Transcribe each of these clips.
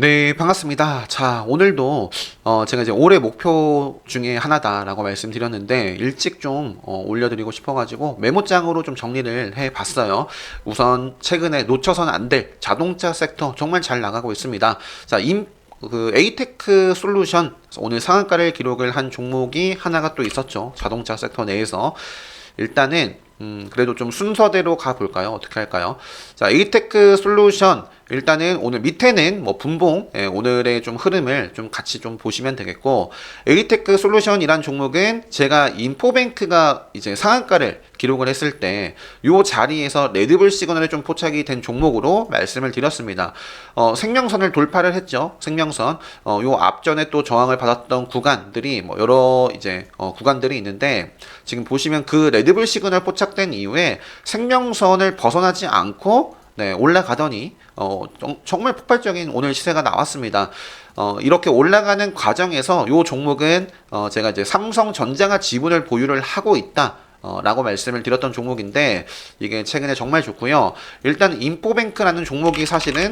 네, 반갑습니다. 자, 오늘도 어, 제가 이제 올해 목표 중에 하나다라고 말씀드렸는데 일찍 좀 어, 올려드리고 싶어가지고 메모장으로 좀 정리를 해봤어요. 우선 최근에 놓쳐서는 안될 자동차 섹터 정말 잘 나가고 있습니다. 자, 임, 그 에이테크 솔루션 오늘 상한가를 기록을 한 종목이 하나가 또 있었죠. 자동차 섹터 내에서 일단은 음, 그래도 좀 순서대로 가볼까요? 어떻게 할까요? 자, 에이테크 솔루션 일단은 오늘 밑에는 뭐 분봉 예, 오늘의 좀 흐름을 좀 같이 좀 보시면 되겠고 에이테크 솔루션이란 종목은 제가 인포뱅크가 이제 상한가를 기록을 했을 때 요 자리에서 레드불 시그널이 좀 포착이 된 종목으로 말씀을 드렸습니다. 어, 생명선을 돌파를 했죠. 생명선. 어, 요 앞전에 또 저항을 받았던 구간들이 뭐 여러 이제 어, 구간들이 있는데 지금 보시면 그 레드불 시그널 포착된 이후에 생명선을 벗어나지 않고 네, 올라가더니 어, 정, 정말 폭발적인 오늘 시세가 나왔습니다. 어, 이렇게 올라가는 과정에서 요 종목은 어, 제가 이제 삼성전자가 지분을 보유를 하고 있다. 어, 라고 말씀을 드렸던 종목인데 이게 최근에 정말 좋고요. 일단 인포뱅크라는 종목이 사실은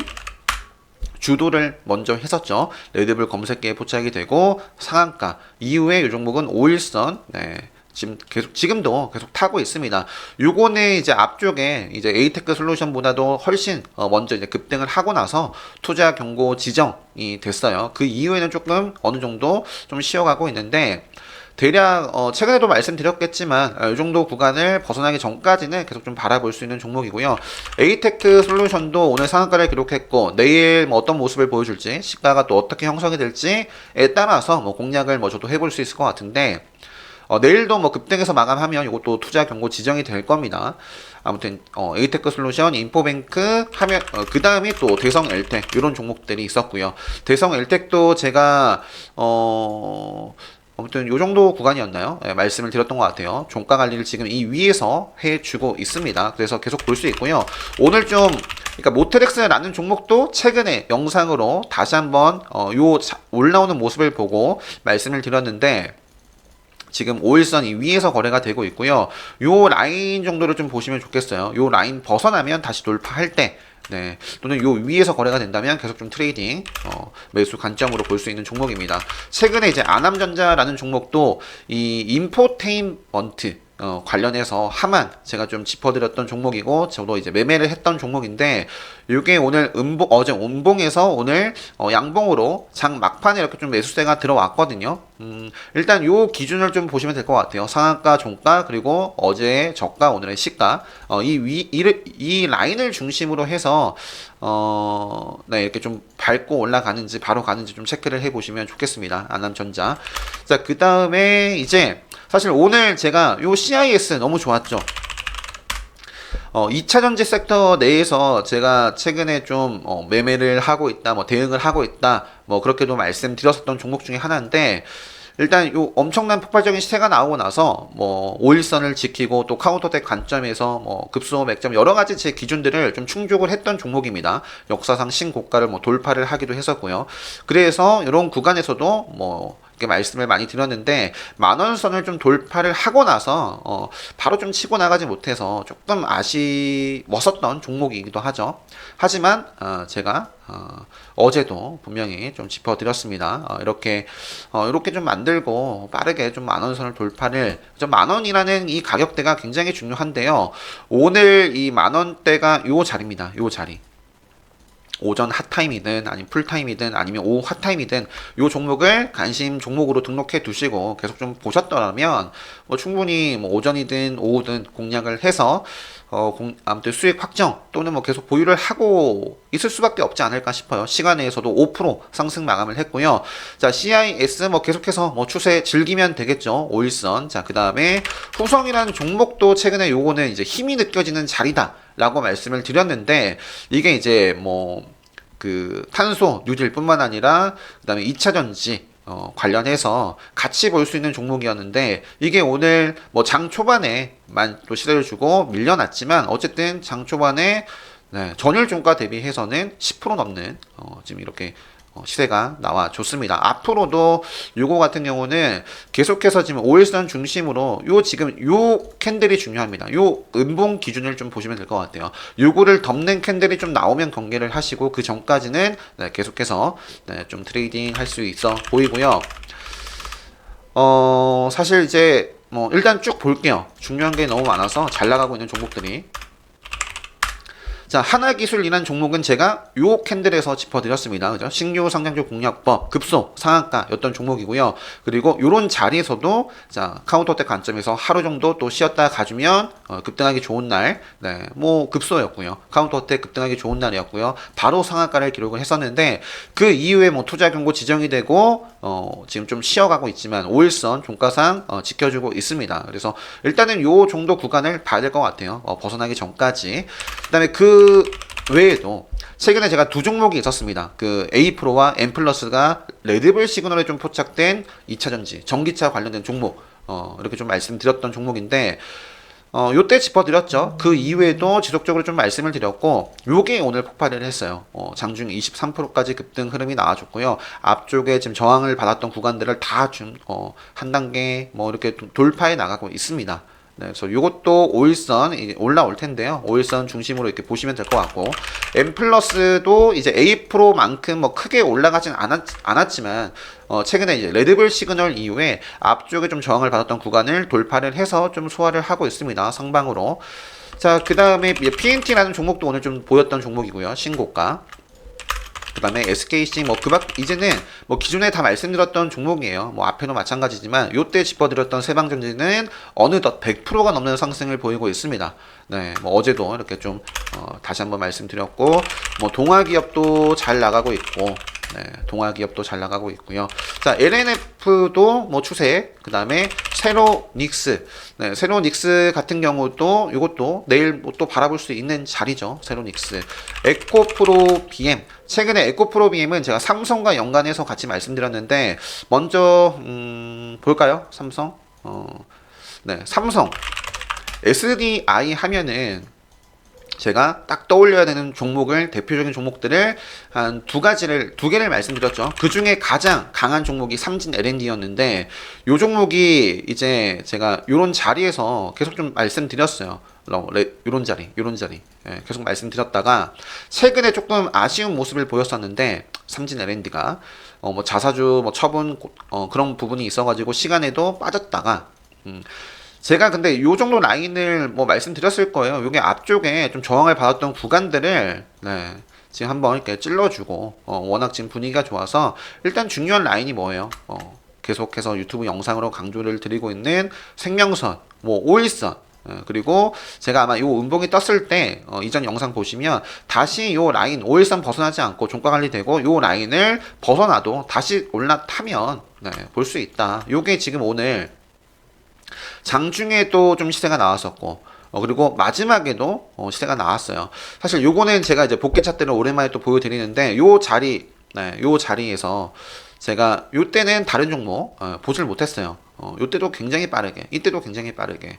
주도를 먼저 했었죠. 레드불 검색기에 포착이 되고 상한가 이후에 이 종목은 5일선 네. 지금 계속 지금도 계속 타고 있습니다. 요거는 이제 앞쪽에 이제 에이테크 솔루션보다도 훨씬 어, 먼저 이제 급등을 하고 나서 투자 경고 지정이 됐어요. 그 이후에는 조금 어느 정도 좀 쉬어가고 있는데 대략 어 최근에도 말씀드렸겠지만 어, 이 정도 구간을 벗어나기 전까지는 계속 좀 바라볼 수 있는 종목이고요. 에이테크 솔루션도 오늘 상한가를 기록했고 내일 뭐 어떤 모습을 보여줄지 시가가 또 어떻게 형성이 될지에 따라서 뭐 공략을 뭐 저도 해볼 수 있을 것 같은데 어, 내일도 뭐 급등해서 마감하면 이것도 투자 경고 지정이 될 겁니다. 아무튼 어, 에이테크 솔루션, 인포뱅크 하면 어, 그 다음이 또 대성 엘텍 이런 종목들이 있었고요. 대성 엘텍도 제가 어 아무튼 요 정도 구간이었나요? 네, 말씀을 드렸던 것 같아요. 종가 관리를 지금 이 위에서 해주고 있습니다. 그래서 계속 볼 수 있고요. 오늘 좀 그러니까 모트렉스라는 종목도 최근에 영상으로 다시 한번 어, 요 자- 올라오는 모습을 보고 말씀을 드렸는데 지금 5일선 이 위에서 거래가 되고 있고요. 요 라인 정도를 좀 보시면 좋겠어요. 요 라인 벗어나면 다시 돌파할 때 네. 또는 요 위에서 거래가 된다면 계속 좀 트레이딩 어, 매수 관점으로 볼 수 있는 종목입니다. 최근에 이제 아남전자라는 종목도 이 인포테인먼트 어, 관련해서 하만 제가 좀 짚어드렸던 종목이고 저도 이제 매매를 했던 종목인데 이게 오늘 음봉 어제 음봉에서 오늘 어, 양봉으로 장 막판에 이렇게 좀 매수세가 들어왔거든요. 음, 일단 요 기준을 좀 보시면 될 것 같아요. 상한가, 종가 그리고 어제의 저가, 오늘의 시가 어, 이 위, 이, 이 라인을 중심으로 해서 어, 네, 이렇게 좀 밟고 올라가는지 바로 가는지 좀 체크를 해 보시면 좋겠습니다. 안남전자. 자, 그 다음에 이제 사실 오늘 제가 요 CIS 너무 좋았죠. 어, 2차 전지 섹터 내에서 제가 최근에 좀 어, 매매를 하고 있다, 뭐 대응을 하고 있다, 뭐 그렇게도 말씀드렸었던 종목 중에 하나인데 일단 요 엄청난 폭발적인 시세가 나오고 나서 뭐 5일선을 지키고 또 카운터텍 관점에서 뭐 급소 맥점 여러 가지 제 기준들을 좀 충족을 했던 종목입니다. 역사상 신고가를 뭐 돌파를 하기도 했었고요. 그래서 이런 구간에서도 뭐 말씀을 많이 드렸는데 만원 선을 좀 돌파를 하고 나서 어 바로 좀 치고 나가지 못해서 조금 아쉬웠었던 종목이기도 하죠. 하지만 어 제가 어 어제도 분명히 좀 짚어드렸습니다. 어 이렇게 어 이렇게 좀 만들고 빠르게 좀 만원 선을 돌파를 좀 만원이라는 이 가격대가 굉장히 중요한데요. 오늘 이 만원대가 요 자리입니다. 요 자리. 오전 핫타임이든 아니면 풀타임이든 아니면 오후 핫타임이든 요 종목을 관심 종목으로 등록해 두시고 계속 좀 보셨더라면 뭐 충분히 뭐 오전이든 오후든 공략을 해서 어 공, 아무튼 수익 확정 또는 뭐 계속 보유를 하고 있을 수밖에 없지 않을까 싶어요. 시간 내에서도 5% 상승 마감을 했고요. 자, CIS 뭐 계속해서 뭐 추세 즐기면 되겠죠. 5일선. 자, 그 다음에 후성이라는 종목도 최근에 요거는 이제 힘이 느껴지는 자리다 라고 말씀을 드렸는데 이게 이제 뭐 그 탄소 뉴딜뿐만 아니라 그다음에 2차 전지 어, 관련해서 같이 볼 수 있는 종목이었는데 이게 오늘 뭐 장 초반에만 또 시대를 주고 밀려났지만 어쨌든 장 초반에 네, 전일 종가 대비해서는 10% 넘는 어, 지금 이렇게 어, 시세가 나와 줬습니다. 앞으로도 요거 같은 경우는 계속해서 지금 5일선 중심으로 요 지금 요 캔들이 중요합니다. 요 음봉 기준을 좀 보시면 될 것 같아요. 요거를 덮는 캔들이 좀 나오면 경계를 하시고 그 전까지는 네, 계속해서 네, 좀 트레이딩 할 수 있어 보이고요. 어, 사실 이제 뭐 일단 쭉 볼게요. 중요한 게 너무 많아서 잘 나가고 있는 종목들이. 자, 하나 기술이라는 종목은 제가 요 캔들에서 짚어드렸습니다. 그죠? 신규 상장주 공략법, 급소, 상한가였던 종목이고요. 그리고 요런 자리에서도 자, 카운터텍 관점에서 하루 정도 또 쉬었다 가주면 어, 급등하기 좋은 날, 네, 뭐 급소였고요. 카운터텍 급등하기 좋은 날이었고요. 바로 상한가를 기록을 했었는데 그 이후에 뭐 투자 경고 지정이 되고 어, 지금 좀 쉬어가고 있지만 5일선 종가상 어, 지켜주고 있습니다. 그래서 일단은 요 정도 구간을 봐야 될 것 같아요. 어, 벗어나기 전까지. 그다음에 그 외에도 최근에 제가 두 종목이 있었습니다. 그 A 프로와 M 플러스가 레드불 시그널에 좀 포착된 2차 전지, 전기차 관련된 종목, 어, 이렇게 좀 말씀드렸던 종목인데, 어, 요때 짚어드렸죠. 그 이후에도 지속적으로 좀 말씀을 드렸고, 요게 오늘 폭발을 했어요. 어, 장중 23%까지 급등 흐름이 나와줬고요. 앞쪽에 지금 저항을 받았던 구간들을 다 좀, 어, 한 단계 뭐 이렇게 도- 돌파해 나가고 있습니다. 네, 그래서 이것도 5일선 이제 올라올 텐데요. 5일선 중심으로 이렇게 보시면 될 것 같고, M 플러스도 이제 A 프로만큼 뭐 크게 올라가진 않았, 않았지만, 어, 최근에 이제 레드불 시그널 이후에 앞쪽에 좀 저항을 받았던 구간을 돌파를 해서 좀 소화를 하고 있습니다. 상방으로. 자, 그 다음에 PNT라는 종목도 오늘 좀 보였던 종목이고요. 신고가. 그다음에 SKC 뭐 그 밖 이제는 뭐 기존에 다 말씀드렸던 종목이에요. 뭐 앞에도 마찬가지지만 요때 짚어드렸던 세방전지는 어느덧 100%가 넘는 상승을 보이고 있습니다. 네, 뭐 어제도 이렇게 좀 어, 다시 한번 말씀드렸고 뭐 동아기업도 잘 나가고 있고 네, 동아기업도 잘 나가고 있고요. 자, LNF도 뭐 추세, 그 다음에 세로닉스, 네, 세로닉스 같은 경우도 이것도 내일 뭐 또 바라볼 수 있는 자리죠. 세로닉스, 에코프로 BM. 최근에 에코프로 BM은 제가 삼성과 연관해서 같이 말씀드렸는데 먼저 음, 볼까요? 삼성, 어, 네, 삼성 SDI 하면은 제가 딱 떠올려야 되는 종목을 대표적인 종목들을 한 두 가지를 두 개를 말씀드렸죠. 그 중에 가장 강한 종목이 삼진 L&D였는데 요 종목이 이제 제가 요런 자리에서 계속 좀 말씀드렸어요. 어, 레- 요런 자리, 요런 자리 예, 계속 말씀드렸다가 최근에 조금 아쉬운 모습을 보였었는데 삼진 L&D가 어, 뭐 자사주 뭐 처분 어, 그런 부분이 있어가지고 시간에도 빠졌다가 음, 제가 근데 요 정도 라인을 뭐 말씀드렸을 거예요. 요게 앞쪽에 좀 저항을 받았던 구간들을 네, 지금 한번 이렇게 찔러주고 어, 워낙 지금 분위기가 좋아서 일단 중요한 라인이 뭐예요? 어, 계속해서 유튜브 영상으로 강조를 드리고 있는 생명선, 뭐 오일선 어, 그리고 제가 아마 요 음봉이 떴을 때 어, 이전 영상 보시면 다시 요 라인 5일선 벗어나지 않고 종가 관리되고 요 라인을 벗어나도 다시 올라타면 네, 볼 수 있다. 요게 지금 오늘 장중에도 좀 시세가 나왔었고 어, 그리고 마지막에도 어, 시세가 나왔어요. 사실 요거는 제가 이제 복귀 차트를 오랜만에 또 보여드리는데 요 자리, 네, 요 자리에서 제가 요 때는 다른 종목 어, 보질 못했어요. 어, 요 때도 굉장히 빠르게, 이때도 굉장히 빠르게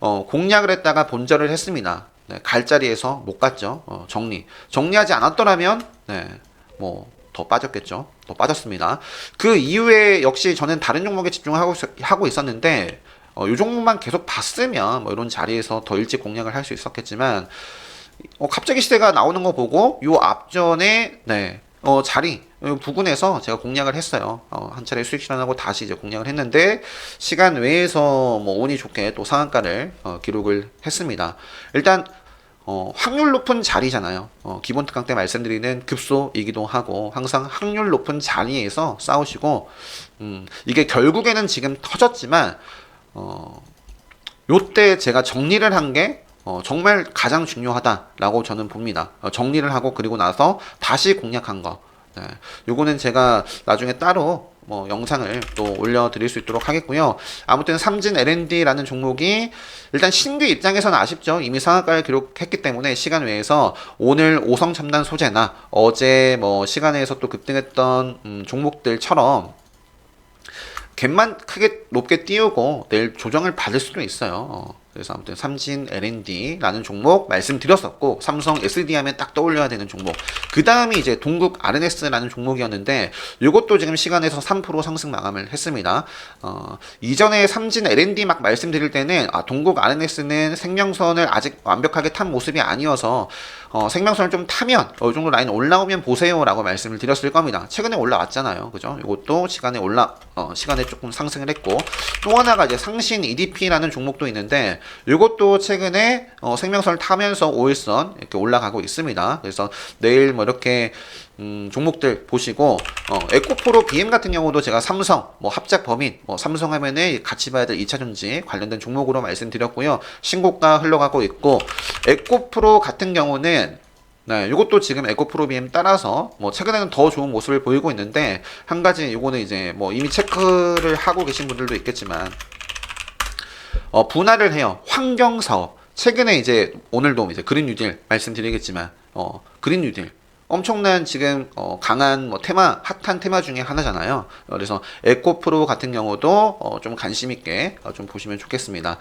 어, 공략을 했다가 본절을 했습니다. 네, 갈 자리에서 못 갔죠. 어, 정리. 정리하지 않았더라면 네, 뭐 더 빠졌겠죠. 더 빠졌습니다. 그 이후에 역시 저는 다른 종목에 집중하고 있- 하고 있었는데 어, 요 종목만 계속 봤으면 뭐 이런 자리에서 더 일찍 공략을 할 수 있었겠지만 어, 갑자기 시대가 나오는 거 보고 요 앞전에 네 어, 자리 요 부근에서 제가 공략을 했어요. 어, 한 차례 수익 실현하고 다시 이제 공략을 했는데 시간 외에서 뭐 운이 좋게 또 상한가를 어, 기록을 했습니다. 일단 어, 확률 높은 자리잖아요. 어, 기본 특강 때 말씀드리는 급소이기도 하고 항상 확률 높은 자리에서 싸우시고 음, 이게 결국에는 지금 터졌지만 어, 요때 제가 정리를 한게 어, 정말 가장 중요하다라고 저는 봅니다. 어, 정리를 하고 그리고 나서 다시 공략한 거. 네. 요거는 제가 나중에 따로 뭐 영상을 또 올려드릴 수 있도록 하겠고요. 아무튼 삼진 L&D라는 종목이 일단 신규 입장에서는 아쉽죠. 이미 상한가를 기록했기 때문에 시간 외에서 오늘 오성 첨단 소재나 어제 뭐 시간 외에서 또 급등했던 음, 종목들처럼 갭만 크게 높게 띄우고 내일 조정을 받을 수도 있어요. 어, 그래서 아무튼 삼진 L&D라는 종목 말씀드렸었고 삼성 SD 하면 딱 떠올려야 되는 종목. 그 다음이 이제 동국 RNS라는 종목이었는데 이것도 지금 시간에서 3% 상승 마감을 했습니다. 어, 이전에 삼진 L&D 막 말씀드릴 때는 아, 동국 RNS는 생명선을 아직 완벽하게 탄 모습이 아니어서 어, 생명선을 좀 타면 어, 이 정도 라인 올라오면 보세요라고 말씀을 드렸을 겁니다. 최근에 올라왔잖아요, 그죠? 이것도 시간에 올라 어, 시간에 조금 상승을 했고 또 하나가 이제 상신 EDP라는 종목도 있는데 이것도 최근에 어, 생명선을 타면서 5일선 이렇게 올라가고 있습니다. 그래서 내일 뭐 이렇게 음, 종목들 보시고 어, 에코프로 BM 같은 경우도 제가 삼성 뭐 합작 범인 뭐 삼성 하면은 같이 봐야 될 2차 전지 관련된 종목으로 말씀드렸고요. 신고가 흘러가고 있고 에코프로 같은 경우는 네, 이것도 지금 에코프로 BM 따라서 뭐 최근에는 더 좋은 모습을 보이고 있는데 한 가지 이거는 이제 뭐 이미 체크를 하고 계신 분들도 있겠지만 어, 분할을 해요. 환경 사업. 최근에 이제 오늘도 이제 그린 뉴딜 말씀드리겠지만 어, 그린 뉴딜 엄청난 지금 어, 강한 뭐 테마 핫한 테마 중에 하나잖아요. 어, 그래서 에코프로 같은 경우도 어, 좀 관심 있게 어, 좀 보시면 좋겠습니다.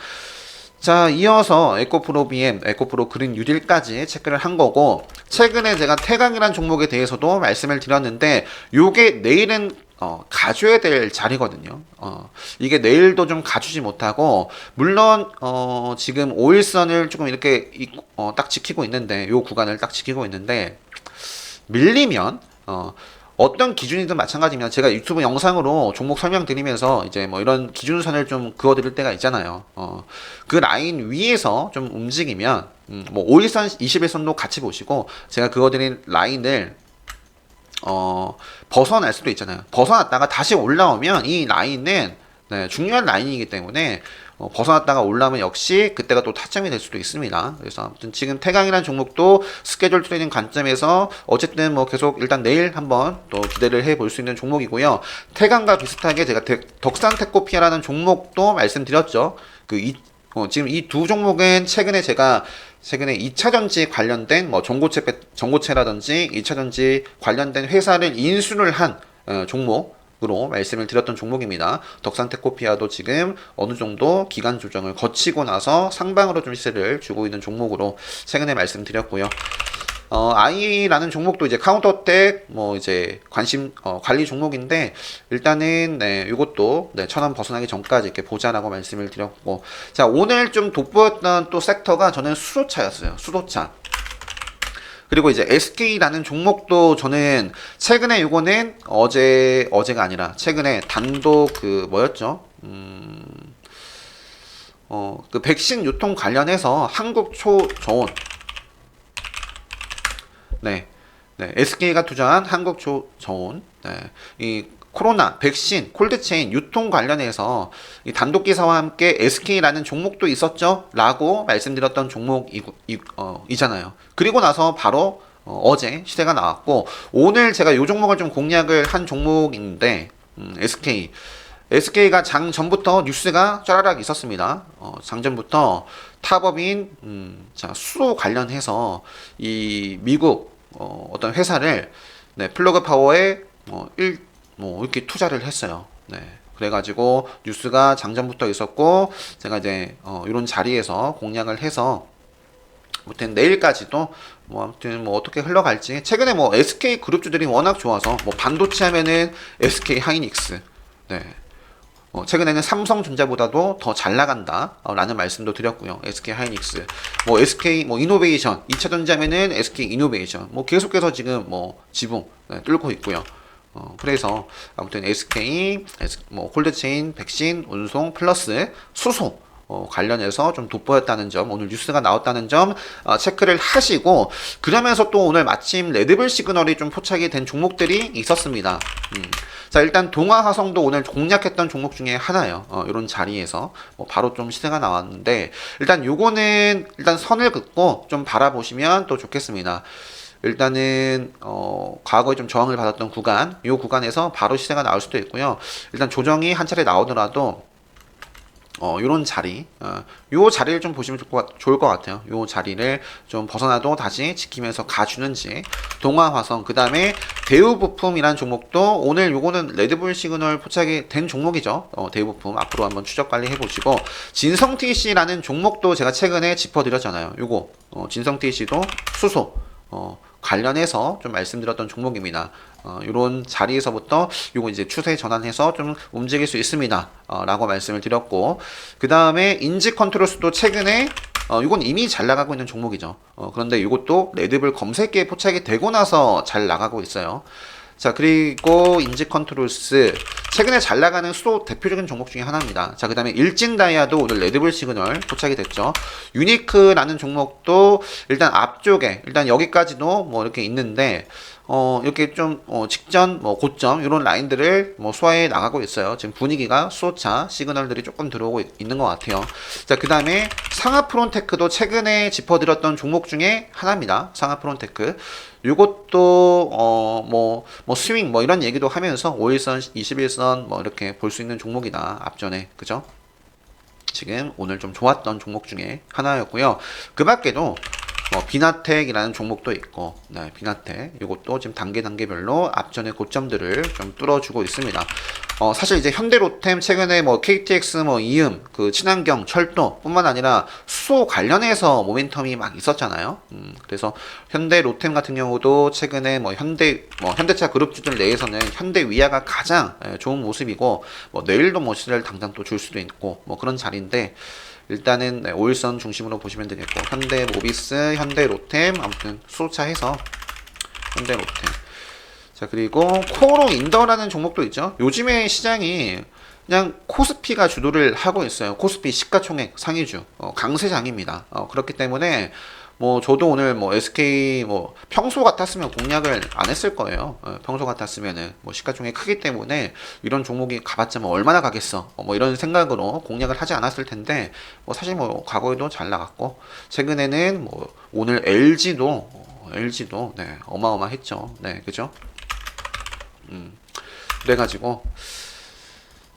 자, 이어서 에코프로 BM, 에코프로 그린 뉴딜까지 체크를 한 거고 최근에 제가 태강이란 종목에 대해서도 말씀을 드렸는데 요게 내일은 어, 가줘야 될 자리거든요. 어, 이게 내일도 좀 가주지 못하고, 물론, 어, 지금 5일선을 조금 이렇게, 이- 어, 딱 지키고 있는데, 요 구간을 딱 지키고 있는데, 밀리면, 어, 어떤 기준이든 마찬가지면 제가 유튜브 영상으로 종목 설명드리면서 이제 뭐 이런 기준선을 좀 그어드릴 때가 있잖아요. 어, 그 라인 위에서 좀 움직이면, 음, 뭐 5일선, 21선도 같이 보시고, 제가 그어드린 라인을 어, 벗어날 수도 있잖아요. 벗어났다가 다시 올라오면 이 라인은 네, 중요한 라인이기 때문에 어, 벗어났다가 올라오면 역시 그때가 또 타점이 될 수도 있습니다. 그래서 아무튼 지금 태강이라는 종목도 스케줄 트레이딩 관점에서 어쨌든 뭐 계속 일단 내일 한번 또 기대를 해볼 수 있는 종목이고요. 태강과 비슷하게 제가 대- 덕산테코피아라는 종목도 말씀드렸죠. 그 이, 어, 지금 이 두 종목은 최근에 제가 최근에 2차 전지 관련된 뭐 전고체 배- 전고체라든지 2차 전지 관련된 회사를 인수를 한 어, 종목 으로 말씀을 드렸던 종목입니다. 덕산테코피아도 지금 어느 정도 기간 조정을 거치고 나서 상방으로 좀 시세를 주고 있는 종목으로 최근에 말씀드렸고요. 어, I라는 종목도 이제 카운터텍 뭐 이제 관심 어, 관리 종목인데 일단은 네, 이것도 네, 천원 벗어나기 전까지 이렇게 보자라고 말씀을 드렸고 자 오늘 좀 돋보였던 또 섹터가 저는 수소차였어요. 수소차. 그리고 이제 SK라는 종목도 저는 최근에 이거는 어제 어제가 아니라 최근에 단독 그 뭐였죠? 음, 어, 그 백신 유통 관련해서 한국 초저온 네. 네, SK가 투자한 한국초저온, 네, 이 코로나 백신 콜드체인 유통 관련해서 이 단독 기사와 함께 SK라는 종목도 있었죠 라고 말씀드렸던 종목이 어. 그리고 나서 바로 어, 제 시세가 나왔고 오늘 제가 이 종목을 좀 공략을 한 종목인데 음, SK SK가 장 전부터 뉴스가 쫘라락 있었습니다. 어, 장 전부터 탑업인 음, 자 수소 관련해서 이 미국 어, 어떤 회사를 네, 플러그 뭐, 일, 뭐 이렇게 투자를 했어요. 네. 그래가지고 뉴스가 장전부터 있었고 제가 이제 어, 이런 자리에서 공략을 해서 아무튼 내일까지도 뭐 아무튼 뭐 어떻게 흘러갈지 최근에 뭐 SK 그룹주들이 워낙 좋아서 뭐 반도체 하면은 SK 하이닉스 네. 어, 최근에는 삼성전자보다도 더 잘 나간다라는 말씀도 드렸고요. SK 하이닉스, 뭐 SK 뭐 이노베이션, 2차 전지하면은 SK 이노베이션, 뭐 계속해서 지금 뭐 지붕 네, 뚫고 있고요. 어, 그래서 아무튼 SK, 뭐 콜드체인, 백신, 운송 플러스 수소 어, 관련해서 좀 돋보였다는 점, 오늘 뉴스가 나왔다는 점 어, 체크를 하시고 그러면서 또 오늘 마침 레드불 시그널이 좀 포착이 된 종목들이 있었습니다. 음. 자 일단 동아화성도 오늘 공략했던 종목 중에 하나예요. 어, 이런 자리에서 뭐 바로 좀 시세가 나왔는데 일단 요거는 일단 선을 긋고 좀 바라보시면 또 좋겠습니다. 일단은 어, 과거에 좀 저항을 받았던 구간, 이 구간에서 바로 시세가 나올 수도 있고요. 일단 조정이 한 차례 나오더라도 어, 요런 자리, 어, 요 자리를 좀 보시면 좋을 것, 같- 좋을 것 같아요. 요 자리를 좀 벗어나도 다시 지키면서 가주는지. 동화화성, 그 다음에 대우부품이란 종목도 오늘 요거는 레드불 시그널 포착이 된 종목이죠. 어, 대우부품 앞으로 한번 추적 관리 해보시고, 진성TC라는 종목도 제가 최근에 짚어드렸잖아요. 요거, 어, 진성TC도 수소, 어, 관련해서 좀 말씀드렸던 종목입니다. 어, 이런 자리에서부터 요거 이제 추세 전환해서 좀 움직일 수 있습니다. 어, 라고 말씀을 드렸고, 그 다음에 인지 컨트롤스도 최근에 어, 이건 이미 잘 나가고 있는 종목이죠. 어, 그런데 이것도 레드불 검색기에 포착이 되고 나서 잘 나가고 있어요. 자, 그리고 인지 컨트롤스. 최근에 잘 나가는 수도 대표적인 종목 중에 하나입니다. 자, 그 다음에 일진 다이아도 오늘 레드불 시그널 포착이 됐죠. 유니크라는 종목도 일단 앞쪽에, 일단 여기까지도 뭐 이렇게 있는데, 어, 이렇게 좀, 어, 직전, 뭐, 고점, 이런 라인들을 뭐 소화해 나가고 있어요. 지금 분위기가 수호차 시그널들이 조금 들어오고 있, 있는 것 같아요. 자, 그 다음에 상하 프론테크도 최근에 짚어드렸던 종목 중에 하나입니다. 상하 프론테크. 요것도, 어, 뭐, 뭐, 스윙, 뭐, 이런 얘기도 하면서 5일선, 21선, 뭐, 이렇게 볼 수 있는 종목이다. 앞전에. 그죠? 지금 오늘 좀 좋았던 종목 중에 하나였고요. 그 밖에도 뭐 비나텍이라는 종목도 있고, 네, 비나텍 이것도 지금 단계 단계별로 앞전의 고점들을 좀 뚫어주고 있습니다. 어, 사실 이제 현대로템 최근에 뭐 KTX 뭐 이음 그 친환경 철도뿐만 아니라 수소 관련해서 모멘텀이 막 있었잖아요. 음, 그래서 현대로템 같은 경우도 최근에 뭐 현대 뭐 현대차 그룹주들 내에서는 현대 위아가 가장 예, 좋은 모습이고 뭐 내일도 뭐 시세를 당장 또 줄 수도 있고 뭐 그런 자리인데 일단은 네, 5일선 중심으로 보시면 되겠고 현대 모비스, 현대 로템 아무튼 수소차 해서 현대 로템 자 그리고 코로 인더라는 종목도 있죠. 요즘에 시장이 그냥 코스피가 주도를 하고 있어요. 코스피 시가총액 상위주 어, 강세장입니다. 어, 그렇기 때문에 뭐 저도 오늘 뭐 SK 뭐 평소 같았으면 공략을 안 했을 거예요. 어, 평소 같았으면은 뭐 시가총액 크기 때문에 이런 종목이 가봤자 뭐 얼마나 가겠어. 어, 뭐 이런 생각으로 공략을 하지 않았을 텐데 뭐 사실 뭐 과거에도 잘 나갔고 최근에는 뭐 오늘 LG도 어, LG도 네 어마어마했죠. 네 그죠? 음, 그래가지고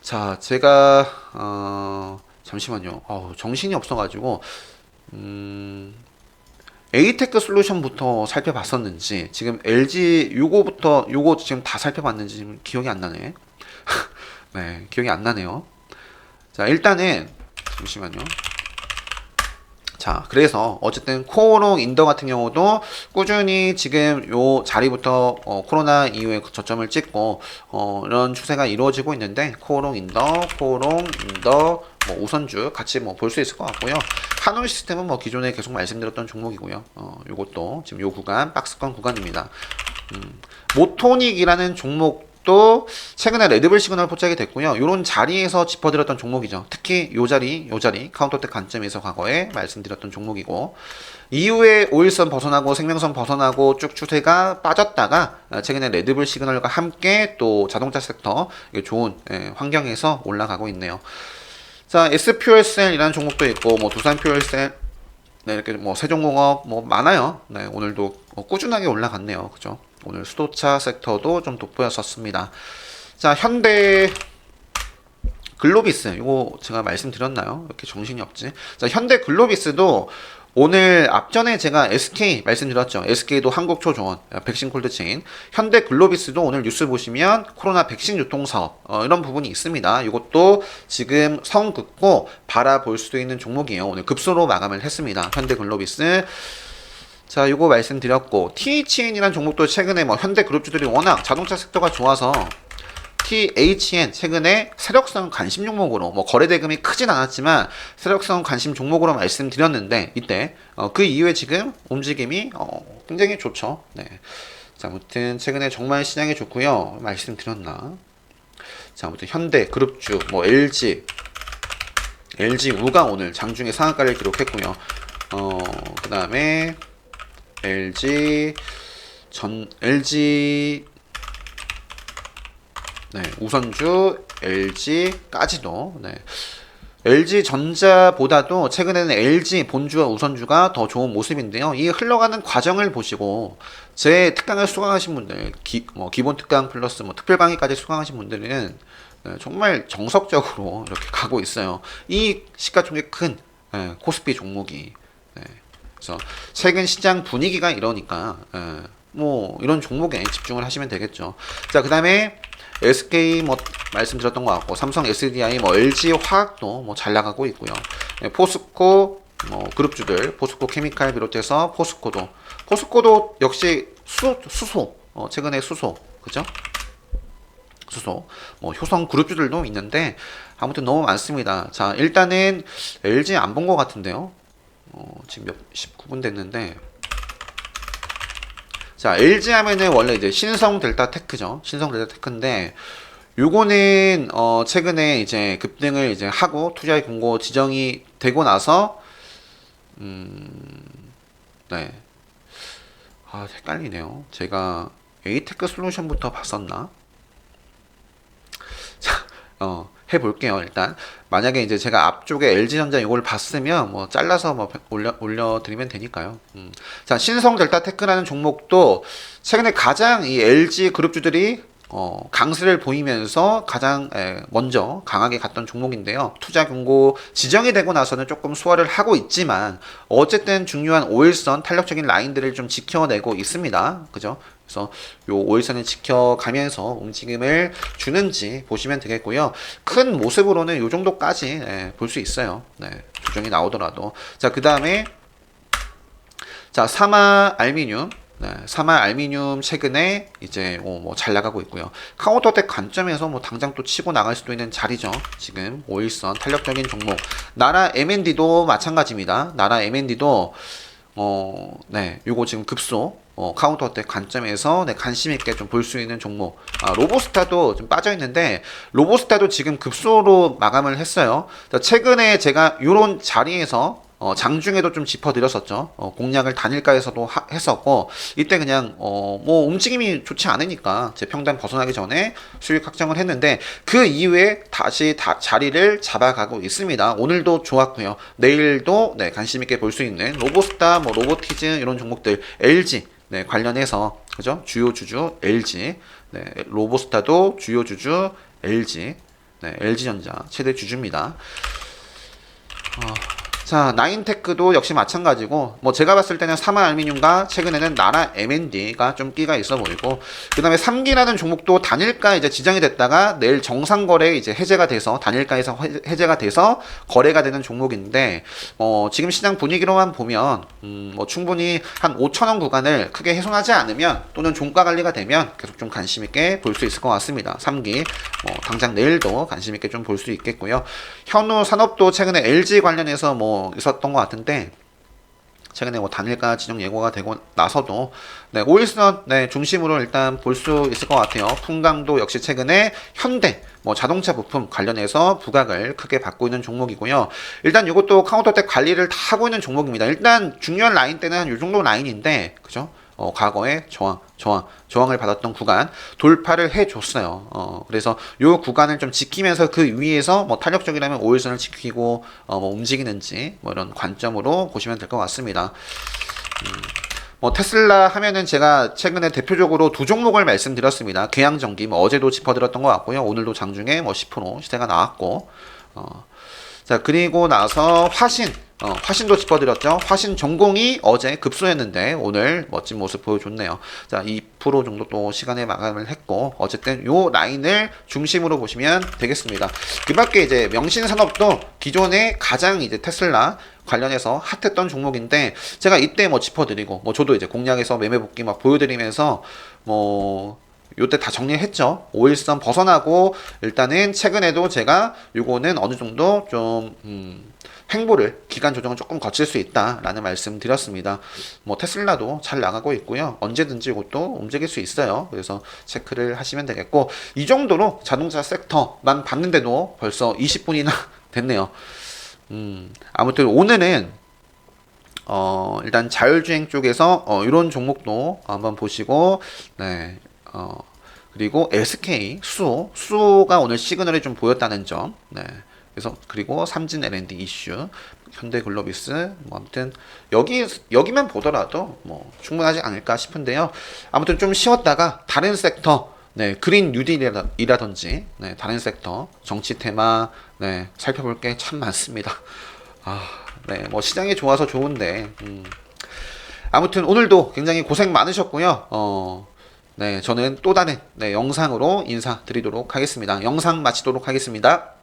자 제가 어, 잠시만요. 어우, 정신이 없어가지고 음, 에이테크 솔루션부터 살펴봤었는지 지금 LG 요거부터 요거 지금 다 살펴봤는지 지금 기억이 안 나네. 네 기억이 안 나네요. 자 일단은 잠시만요. 자, 그래서 어쨌든 코오롱 인더 같은 경우도 꾸준히 지금 요 자리부터 어, 코로나 이후에 저점을 찍고 어, 이런 추세가 이루어지고 있는데 코오롱 인더, 코오롱 인더 뭐 우선주 같이 뭐 볼 수 있을 것 같고요. 한올 시스템은 뭐 기존에 계속 말씀드렸던 종목이고요. 어, 요것도 지금 요 구간 박스권 구간입니다. 음, 모토닉이라는 종목 또 최근에 레드불 시그널 포착이 됐고요. 이런 자리에서 짚어드렸던 종목이죠. 특히 요 자리, 요 자리 카운터텍 관점에서 과거에 말씀드렸던 종목이고 이후에 5일선 벗어나고 생명선 벗어나고 쭉 추세가 빠졌다가 어, 최근에 레드불 시그널과 함께 또 자동차 섹터 좋은 예, 환경에서 올라가고 있네요. 자, S퓨얼셀이라는 종목도 있고 뭐 두산퓨얼셀 네, 이렇게 뭐 세종공업 뭐 많아요. 네, 오늘도 뭐 꾸준하게 올라갔네요. 그죠? 오늘 수도차 섹터도 좀 돋보였었습니다. 자, 현대 글로비스 이거 제가 말씀드렸나요? 이렇게 정신이 없지. 자, 현대 글로비스도 오늘 앞전에 제가 SK 말씀드렸죠. SK도 한국초조원 백신 콜드체인 현대 글로비스도 오늘 뉴스 보시면 코로나 백신 유통 사업 어, 이런 부분이 있습니다. 이것도 지금 성 긋고 바라볼 수도 있는 종목이에요. 오늘 급소로 마감을 했습니다. 현대 글로비스 자, 이거 말씀드렸고 THN이라는 종목도 최근에 뭐 현대 그룹주들이 워낙 자동차 섹터가 좋아서 THN 최근에 세력성 관심 종목으로 뭐 거래 대금이 크진 않았지만 세력성 관심 종목으로 말씀드렸는데 이때 어, 그 이후에 지금 움직임이 어, 굉장히 좋죠. 네. 자, 아무튼 최근에 정말 시장이 좋고요. 말씀드렸나? 자, 아무튼 현대 그룹주 뭐 LG LG 우가 오늘 장중에 상한가를 기록했고요. 어, 그다음에 LG 전 LG 네, 우선주 LG까지도 네. LG 전자보다도 최근에는 LG 본주와 우선주가 더 좋은 모습인데요. 이 흘러가는 과정을 보시고 제 특강을 수강하신 분들, 기, 뭐 기본 특강 플러스 뭐 특별 강의까지 수강하신 분들은 네, 정말 정석적으로 이렇게 가고 있어요. 이 시가총액 큰 예, 코스피 종목이. 네. 그래서 최근 시장 분위기가 이러니까 예, 뭐 이런 종목에 집중을 하시면 되겠죠. 자, 그 다음에 SK 뭐 말씀드렸던 것 같고 삼성 SDI 뭐 LG 화학도 뭐 잘 나가고 있고요. 예, 포스코 뭐 그룹주들 포스코 케미칼 비롯해서 포스코도 포스코도 역시 수, 수소 어, 최근에 수소 그죠? 수소 뭐 효성 그룹주들도 있는데 아무튼 너무 많습니다. 자 일단은 LG 안 본 것 같은데요. 어, 지금 몇 19분 됐는데 자, LG 하면은 원래 이제 신성 델타 테크죠. 신성 델타 테크인데 요거는 어 최근에 이제 급등을 이제 하고 투자의 공고 지정이 되고 나서 음 네. 아, 헷갈리네요. 제가 에이테크 솔루션부터 봤었나? 자, 어, 해볼게요, 일단. 만약에 이제 제가 앞쪽에 LG전자 이걸 봤으면 뭐 잘라서 뭐 올려, 올려드리면 되니까요. 음. 자, 신성 델타 테크라는 종목도 최근에 가장 이 LG 그룹주들이 어, 강세를 보이면서 가장 에, 먼저 강하게 갔던 종목인데요. 투자 경고 지정이 되고 나서는 조금 수월을 하고 있지만 어쨌든 중요한 5일선 탄력적인 라인들을 좀 지켜내고 있습니다. 그죠? 그래서 요 5일선을 지켜가면서 움직임을 주는지 보시면 되겠고요. 큰 모습으로는 요 정도까지 예, 볼수 있어요. 네, 조정이 나오더라도. 자, 그 다음에 자, 사마 알미늄. 네, 사마 알미늄 최근에 이제 어, 뭐잘 나가고 있고요. 카운터텍 관점에서 뭐 당장 또 치고 나갈 수도 있는 자리죠. 지금 5일선 탄력적인 종목. 나라 M&D도 마찬가지입니다. 나라 M&D도 어, 네, 요거 지금 급소 어, 카운터텍 관점에서 네, 관심 있게 좀 볼 수 있는 종목. 아, 로보스타도 좀 빠져 있는데 로보스타도 지금 급소로 마감을 했어요. 자, 최근에 제가 요런 자리에서 어, 장중에도 좀 짚어드렸었죠. 어, 공략을 단일가에서도 하, 했었고 이때 그냥 어, 뭐 움직임이 좋지 않으니까 제 평단 벗어나기 전에 수익 확정을 했는데 그 이후에 다시 다 자리를 잡아가고 있습니다. 오늘도 좋았고요. 내일도 네, 관심 있게 볼 수 있는 로보스타, 뭐 로보티즈 이런 종목들 LG 네, 관련해서 그죠? 주요 주주 LG, 네, 로보스타도 주요 주주 LG, 네, LG전자 최대 주주입니다. 어, 자, 나인테크도 역시 마찬가지고, 뭐 제가 봤을 때는 사마 알미늄과 최근에는 나라 M&D가 좀 끼가 있어 보이고, 그 다음에 3기라는 종목도 단일가 이제 지정이 됐다가 내일 정상 거래 이제 해제가 돼서, 단일가에서 해제가 돼서 거래가 되는 종목인데, 어, 지금 시장 분위기로만 보면, 음, 뭐 충분히 한 5천 원 구간을 크게 훼손하지 않으면, 또는 종가 관리가 되면 계속 좀 관심 있게 볼 수 있을 것 같습니다. 3기, 뭐 당장 내일도 관심 있게 좀 볼 수 있겠고요. 현우 산업도 최근에 LG 관련해서 뭐 있었던 것 같은데 최근에 뭐 단일가 지정 예고가 되고 나서도 네, 오일선 네, 중심으로 일단 볼 수 있을 것 같아요. 풍강도 역시 최근에 현대 뭐 자동차 부품 관련해서 부각을 크게 받고 있는 종목이고요. 일단 이것도 카운터텍 관리를 다 하고 있는 종목입니다. 일단 중요한 라인 때는 한이 정도 라인인데 그죠? 어, 과거에 저항, 저항, 저항을 받았던 구간 돌파를 해줬어요. 어, 그래서 요 구간을 좀 지키면서 그 위에서 뭐 탄력적이라면 5일선을 지키고 어, 뭐 움직이는지 뭐 이런 관점으로 보시면 될 것 같습니다. 음. 뭐 테슬라 하면은 제가 최근에 대표적으로 두 종목을 말씀드렸습니다. 계양전기 뭐 어제도 짚어드렸던 것 같고요. 오늘도 장중에 뭐 10% 시세가 나왔고 어. 자 그리고 나서 화신 어, 화신도 짚어드렸죠. 화신 전공이 어제 급소했는데 오늘 멋진 모습 보여줬네요. 자, 2% 정도 또 시간에 마감을 했고 어쨌든 요 라인을 중심으로 보시면 되겠습니다. 그 밖에 이제 명신산업도 기존에 가장 이제 테슬라 관련해서 핫했던 종목인데 제가 이때 뭐 짚어드리고 뭐 저도 이제 공략에서 매매 복귀 막 보여드리면서 뭐 요때 다 정리했죠. 5일선 벗어나고 일단은 최근에도 제가 요거는 어느 정도 좀 음, 행보를 기간 조정을 조금 거칠 수 있다라는 말씀 드렸습니다. 뭐 테슬라도 잘 나가고 있고요. 언제든지 이것도 움직일 수 있어요. 그래서 체크를 하시면 되겠고 이 정도로 자동차 섹터만 봤는데도 벌써 20분이나 됐네요. 음, 아무튼 오늘은 어, 일단 자율주행 쪽에서 어, 이런 종목도 한번 보시고 네, 어, 그리고 SK 수소 수소가 오늘 시그널이 좀 보였다는 점. 네. 그래서 그리고 삼진 L&D 이슈, 현대글로비스 뭐 아무튼 여기 여기만 보더라도 뭐 충분하지 않을까 싶은데요. 아무튼 좀 쉬었다가 다른 섹터 네, 그린 뉴딜이라든지 네, 다른 섹터 정치 테마 네, 살펴볼 게 참 많습니다. 아, 네, 뭐 시장이 좋아서 좋은데 음. 아무튼 오늘도 굉장히 고생 많으셨고요. 어, 네, 저는 또 다른 네, 영상으로 인사드리도록 하겠습니다. 영상 마치도록 하겠습니다.